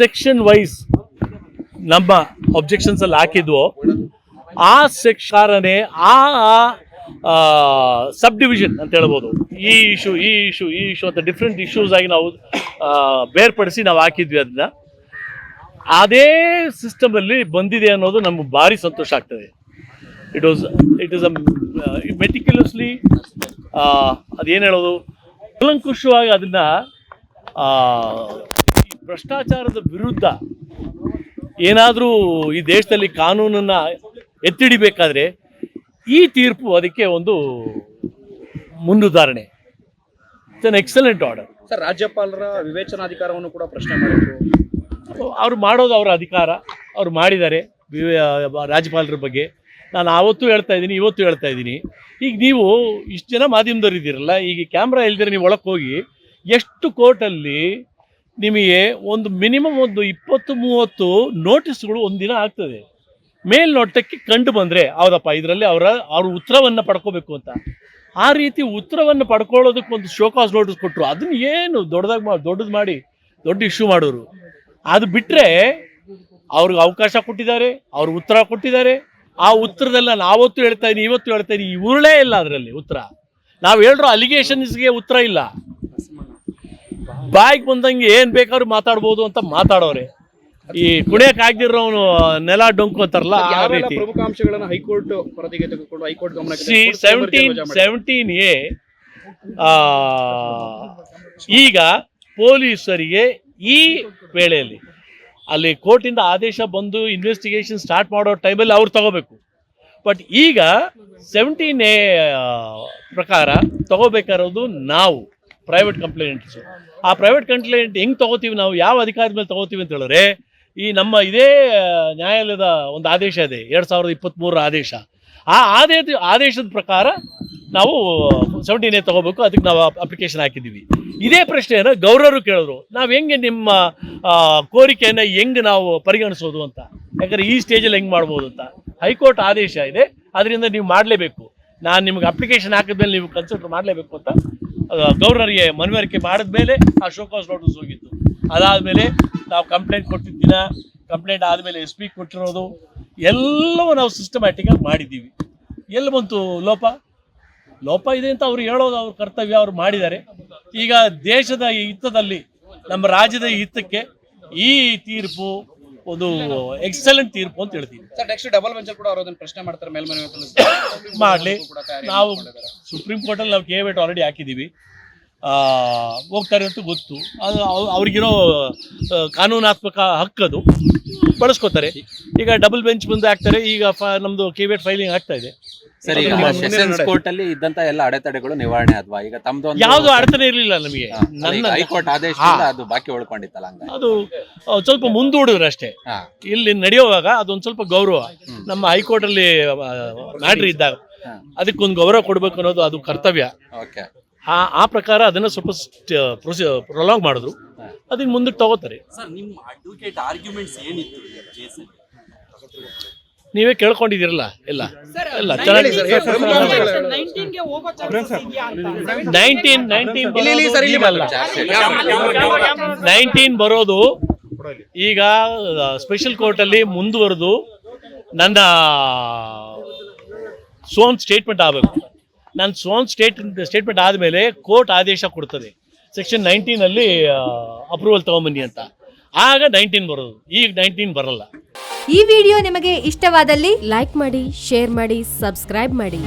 Section wise ನಮ್ಮ objections ಅಲ್ಲಿ ಹಾಕಿದ್ವೋ, ಆ ಸೆಕ್ಷಾರನೇ ಆ ಸಬ್ ಡಿವಿಷನ್ ಅಂತ ಹೇಳ್ಬೋದು. ಈ ಇಶ್ಯೂ ಈ ಇಶ್ಯೂ ಈ ಇಶ್ಯೂ ಅಂತ ಡಿಫ್ರೆಂಟ್ ಇಶ್ಯೂಸ್ ಆಗಿ ನಾವು ಬೇರ್ಪಡಿಸಿ ನಾವು ಹಾಕಿದ್ವಿ ಅದನ್ನ ಅದೇ ಸಿಸ್ಟಮ್ ಅಲ್ಲಿ ಬಂದಿದೆ ಅನ್ನೋದು ನಮ್ಗೆ ಭಾರಿ ಸಂತೋಷ ಆಗ್ತದೆ. It was it is a meticulously ಅದೇನು ಹೇಳೋದು? ಕಲಂಕುಶವಾಗಿ ಅದನ್ನ ಭ್ರಷ್ಟಾಚಾರದ ವಿರುದ್ಧ ಏನಾದರೂ ಈ ದೇಶದಲ್ಲಿ ಕಾನೂನನ್ನು ಎತ್ತಿಡಿಬೇಕಾದ್ರೆ ಈ ತೀರ್ಪು ಅದಕ್ಕೆ ಒಂದು ಮುನ್ನುದಾಹರಣೆ it's an excellent order sir ರಾಜ್ಯಪಾಲರ ವಿವೇಚನಾಧಿಕಾರವನ್ನು ಕೂಡ ಪ್ರಶ್ನೆ ಮಾಡಿದ್ರು. ಅವ್ರು ಮಾಡೋದು ಅವರ ಅಧಿಕಾರ. ಅವ್ರು ಮಾಡಿದ್ದಾರೆ ವಿವೇ- ರಾಜ್ಯಪಾಲರ ಬಗ್ಗೆ. ನಾನು ಆವತ್ತು ಹೇಳ್ತಾ ಇದ್ದೀನಿ ಇವತ್ತು ಹೇಳ್ತಾ ಇದ್ದೀನಿ. ಈಗ ನೀವು ಇಷ್ಟು ಜನ ಮಾಧ್ಯಮದವ್ರು ಇದ್ದೀರಲ್ಲ ಈಗ ಕ್ಯಾಮ್ರಾ ಇಲ್ದಿರ ನೀವು ಒಳಗೆ ಹೋಗಿ ಎಷ್ಟು ಕೋರ್ಟಲ್ಲಿ ನಿಮಗೆ ಒಂದು ಮಿನಿಮಮ್ ಒಂದು ಇಪ್ಪತ್ತು, ಮೂವತ್ತು ನೋಟಿಸ್ಗಳು ಒಂದಿನ ಆಗ್ತದೆ. ಮೇಲ್ನೋಟಕ್ಕೆ ಕಂಡು ಬಂದರೆ, ಹೌದಪ್ಪ, ಇದರಲ್ಲಿ ಅವರ, ಅವ್ರ ಉತ್ತರವನ್ನು ಪಡ್ಕೋಬೇಕು ಅಂತ. ಆ ರೀತಿ ಉತ್ತರವನ್ನು ಪಡ್ಕೊಳ್ಳೋದಕ್ಕೆ ಒಂದು ಶೋಕಾಸ್ ನೋಟಿಸ್ ಕೊಟ್ಟರು ಅದನ್ನ ಏನು ದೊಡ್ಡದಾಗಿ ಮಾ, ದೊಡ್ಡದು ಮಾಡಿ, ದೊಡ್ಡ ಇಶ್ಯೂ ಮಾಡೋರು. ಅದು ಬಿಟ್ಟರೆ ಅವ್ರಿಗೆ ಅವಕಾಶ ಕೊಟ್ಟಿದ್ದಾರೆ ಅವ್ರಿಗೆ ಉತ್ತರ ಕೊಟ್ಟಿದ್ದಾರೆ. ಆ ಉತ್ತರದಲ್ಲಿ ನಾವತ್ತು ಹೇಳ್ತಾ ಇದ್ದೀನಿ ಇವತ್ತು ಹೇಳ್ತಾ ಇದ್ದೀನಿ ಉರುಳೇ ಇಲ್ಲ ಅದರಲ್ಲಿ ಉತ್ತರ. ನಾವು ಹೇಳಿರೋ ಅಲಿಗೇಷನ್ಸ್ಗೆ ಉತ್ತರ ಇಲ್ಲ. ಬಾಯಿಗೆ ಬಂದಂಗೆ ಏನು ಬೇಕಾದ್ರೂ ಮಾತಾಡ್ಬೋದು ಅಂತ ಮಾತಾಡೋರೆ ಈ ಕುಣಿಯಕ್ಕೆ ಆಗದಿರೋನು ನೆಲ ಡೊಂಕು ಅಂತಾರಲ್ಲ ಆ ರೀತಿ. ಪ್ರಮುಖ ಅಂಶಗಳನ್ನ ಹೈಕೋರ್ಟ್ ವರದಿಗೆ ತೆಗೆದುಕೊಂಡು ಹೈಕೋರ್ಟ್ ಗಮನಕ್ಕೆ ಸಿ ತೆಗೆದುಕೊಂಡು ಸೆವೆಂಟೀನ್. ಸೆವೆಂಟೀನ್ ಎ ಈಗ ಪೊಲೀಸರಿಗೆ ಈ ವೇಳೆಯಲ್ಲಿ ಅಲ್ಲಿ ಕೋರ್ಟಿಂದ ಆದೇಶ ಬಂದು ಇನ್ವೆಸ್ಟಿಗೇಷನ್ ಸ್ಟಾರ್ಟ್ ಮಾಡೋ ಟೈಮಲ್ಲಿ ಅವ್ರು ತಗೋಬೇಕು. ಬಟ್ ಈಗ ಸೆವೆಂಟೀನ್ ಎ ಪ್ರಕಾರ ತಗೋಬೇಕಾಗಿರೋದು ನಾವು. ಪ್ರೈವೇಟ್ ಕಂಪ್ಲೇಂಟ್ಸು ಆ ಪ್ರೈವೇಟ್ ಕಂಪ್ಲೇಂಟ್ ಹೆಂಗೆ ತಗೋತೀವಿ ನಾವು? ಯಾವ ಅಧಿಕಾರದ ಮೇಲೆ ತಗೋತೀವಿ ಅಂತ ಹೇಳಿದ್ರೆ, ಈ ನಮ್ಮ ಇದೇ ನ್ಯಾಯಾಲಯದ ಒಂದು ಆದೇಶ ಇದೆ, ಎರಡು ಸಾವಿರದ ಇಪ್ಪತ್ತ್ಮೂರರ ಆದೇಶ. ಆ ಆದೇಶ, ಆದೇಶದ ಪ್ರಕಾರ ನಾವು ಸೆವೆಂಟೀನ್ ಎ ತಗೋಬೇಕು, ಅದಕ್ಕೆ ನಾವು ಅಪ್ಲಿಕೇಶನ್ ಹಾಕಿದ್ದೀವಿ. ಇದೇ ಪ್ರಶ್ನೆಯನ್ನು ಗೌರವರು ಕೇಳಿದ್ರು. ನಾವು ಹೆಂಗೆ ನಿಮ್ಮ ಕೋರಿಕೆಯನ್ನು ಹೆಂಗೆ ನಾವು ಪರಿಗಣಿಸೋದು ಅಂತ? ಯಾಕಂದ್ರೆ ಈ ಸ್ಟೇಜಲ್ಲಿ ಹೆಂಗೆ ಮಾಡ್ಬೋದು ಅಂತ? ಹೈಕೋರ್ಟ್ ಆದೇಶ ಇದೆ, ಅದರಿಂದ ನೀವು ಮಾಡಲೇಬೇಕು. ನಾನು ನಿಮ್ಗೆ ಅಪ್ಲಿಕೇಶನ್ ಹಾಕಿದ್ಮೇಲೆ ನೀವು ಕನ್ಸಿಡರ್ ಮಾಡಲೇಬೇಕು ಅಂತ ಗೌರವರಿಗೆ ಮನವರಿಕೆ ಮಾಡಿದ್ಮೇಲೆ ಆ ಶೋಕಾಸ್ ನೋಟಿಸ್ ಹೋಗಿತ್ತು. ಅದಾದಮೇಲೆ ನಾವು ಕಂಪ್ಲೇಂಟ್ ಕೊಟ್ಟಿದ್ದ ದಿನ ಕಂಪ್ಲೇಂಟ್ ಆದಮೇಲೆ ಎಸ್ ಪಿ ಕೊಟ್ಟಿರೋದು, ಎಲ್ಲವೂ ನಾವು ಸಿಸ್ಟಮ್ಯಾಟಿಕಾಗಿ ಮಾಡಿದ್ದೀವಿ. ಎಲ್ಲಿ ಬಂತು ಲೋಪ? ಲೋಪ ಇದೆ ಅಂತ ಅವ್ರು ಹೇಳೋದು, ಅವ್ರ ಕರ್ತವ್ಯ ಅವ್ರು ಮಾಡಿದ್ದಾರೆ. ಈಗ ದೇಶದ ಹಿತದಲ್ಲಿ, ನಮ್ಮ ರಾಜ್ಯದ ಹಿತಕ್ಕೆ ಈ ತೀರ್ಪು ಒಂದು ಎಕ್ಸಲೆಂಟ್ ತೀರ್ಪು ಅಂತ ಹೇಳ್ತೀನಿ. ಸರ್ ನೆಕ್ಸ್ಟ್ ಡಬಲ್ ಬೆಂಚ್ ಕೂಡ ಅವರು ಅದನ್ನ ಪ್ರಶ್ನೆ ಮಾಡ್ತಾರೆ ಮೇಲ್ಮನೆ ಮಾಡಲಿ. ನಾವು ಸುಪ್ರೀಂ ಕೋರ್ಟಲ್ಲಿ ನಾವು ಕೆ ಆಲ್ರೆಡಿ ಹಾಕಿದ್ದೀವಿ. ಹೋಗ್ತಾರೆ ಅಂತ ಗೊತ್ತು. ಅದು ಅವ್- ಅವ್ರಿಗಿರೋ ಕಾನೂನಾತ್ಮಕ ಹಕ್ಕದು ಬಳಸ್ಕೋತಾರೆ. ಈಗ ಡಬಲ್ ಬೆಂಚ್ ಮುಂದೆ ಹಾಕ್ತಾರೆ. ಈಗ ನಮ್ದು ನಮ್ಮದು ಫೈಲಿಂಗ್ ಆಗ್ತಾ ಇದೆ. ಸರಿ ಸೆಷನ್ಸ್ ಕೋರ್ಟ್ ಅಲ್ಲಿ ಇದ್ದಂತ ಎಲ್ಲ ಅಡೆತಡೆಗಳು ನಿವಾರಣೆ ಆದ್ವಾ? ಈಗ ತಮ್ದು ಯಾವುದು ಅಡತನೆ ಇರಲಿಲ್ಲ ನಮಗೆ. ನನ್ನ ಹೈಕೋರ್ಟ್ ಆದೇಶದಿಂದ ಅದು ಬಾಕಿ ಉಳ್ಕೊಂಡಿತ್ತಲ್ಲ ಹಂಗ ಅದು ಸ್ವಲ್ಪ ಮುಂದೂಡಿದ್ರು ಅಷ್ಟೇ. ಇಲ್ಲಿ ನಡೆಯುವಾಗ ಅದೊಂದು ಸ್ವಲ್ಪ ಗೌರವ. ನಮ್ಮ ಹೈಕೋರ್ಟ್ ಅಲ್ಲಿ ಮ್ಯಾಟ್ರಿ ಇದ್ದಾಗ. ಅದಕ್ಕೊಂದು ಗೌರವ ಕೊಡ್ಬೇಕು ಅನ್ನೋದು ಅದು ಕರ್ತವ್ಯ. ಓಕೆ. ಆ ಆ ಪ್ರಕಾರ ಅದನ್ನ ಸ್ವಲ್ಪ ಪ್ರೊಸಿ ಪ್ರೊಲಾಂಗ್ ಮಾಡಿದ್ರು. ಅದನ್ನು ಮುಂದಕ್ಕೆ ತಗೋತಾರೆ. ಸರ್ ನಿಮ್ಮ ಅಡ್ವೊಕೇಟ್ ಆರ್ಗ್ಯುಮೆಂಟ್ಸ್ ಏನಿತ್ತು ಕೇಸಲ್ಲಿ ನೀವೇ ಕೇಳ್ಕೊಂಡಿದ್ದೀರಲ್ಲ? ಎಲ್ಲ ಎಲ್ಲ ನೈನ್ಟೀನ್ ನೈನ್ಟೀನ್ ನೈನ್ಟೀನ್ ಬರೋದು ಈಗ ಸ್ಪೆಷಲ್ ಕೋರ್ಟಲ್ಲಿ ಮುಂದುವರೆದು ನನ್ನ ಸೋನ್ ಸ್ಟೇಟ್ಮೆಂಟ್ ಆಗಬೇಕು. ನನ್ನ ಸೋನ್ ಸ್ಟೇಟ್ ಸ್ಟೇಟ್ಮೆಂಟ್ ಆದಮೇಲೆ ಕೋರ್ಟ್ ಆದೇಶ ಕೊಡ್ತದೆ. ಸೆಕ್ಷನ್ ನೈನ್ಟೀನಲ್ಲಿ ಅಪ್ರೂವಲ್ ತಗೊಂಬನ್ನಿ ಅಂತ. ಆಗ ನೈನ್ಟೀನ್ ಬರೋದು. ಈಗ ನೈನ್ಟೀನ್ ಬರಲ್ಲ. ಈ ವಿಡಿಯೋ ನಿಮಗೆ ಇಷ್ಟವಾದಲ್ಲಿ ಲೈಕ್ ಮಾಡಿ ಶೇರ್ ಮಾಡಿ ಸಬ್ಸ್ಕ್ರೈಬ್ ಮಾಡಿ.